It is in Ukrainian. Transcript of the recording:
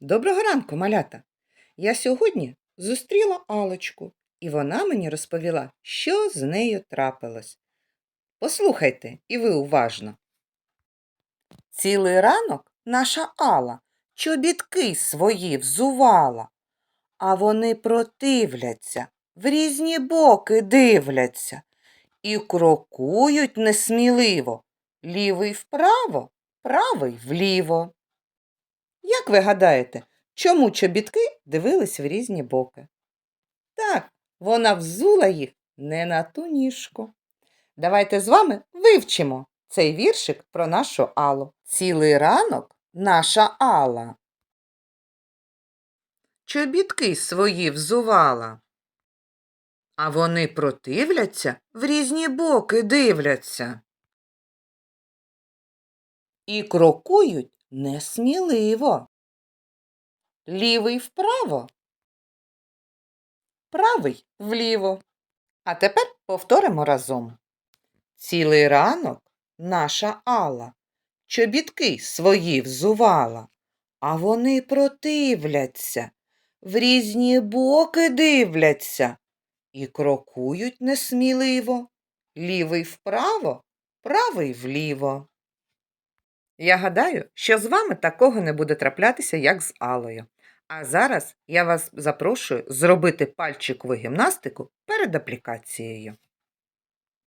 Доброго ранку, малята. Я сьогодні зустріла Алочку, і вона мені розповіла, що з нею трапилось. Послухайте, і ви уважно. Цілий ранок наша Алла чобітки свої взувала, а вони противляться, в різні боки дивляться і крокують несміливо, лівий вправо, правий вліво. Як ви гадаєте, чому чобітки дивились в різні боки? Так, вона взула їх не на ту ніжку. Давайте з вами вивчимо цей віршик про нашу Аллу. Цілий ранок наша Алла. Чобітки свої взувала. А вони противляться, в різні боки дивляться. І крокують несміливо. Лівий вправо, правий вліво. А тепер повторимо разом. Цілий ранок наша Алла чобітки свої взувала, а вони противляться, в різні боки дивляться і крокують несміливо. Лівий вправо, правий вліво. Я гадаю, що з вами такого не буде траплятися, як з Алою. А зараз я вас запрошую зробити пальчикову гімнастику перед аплікацією.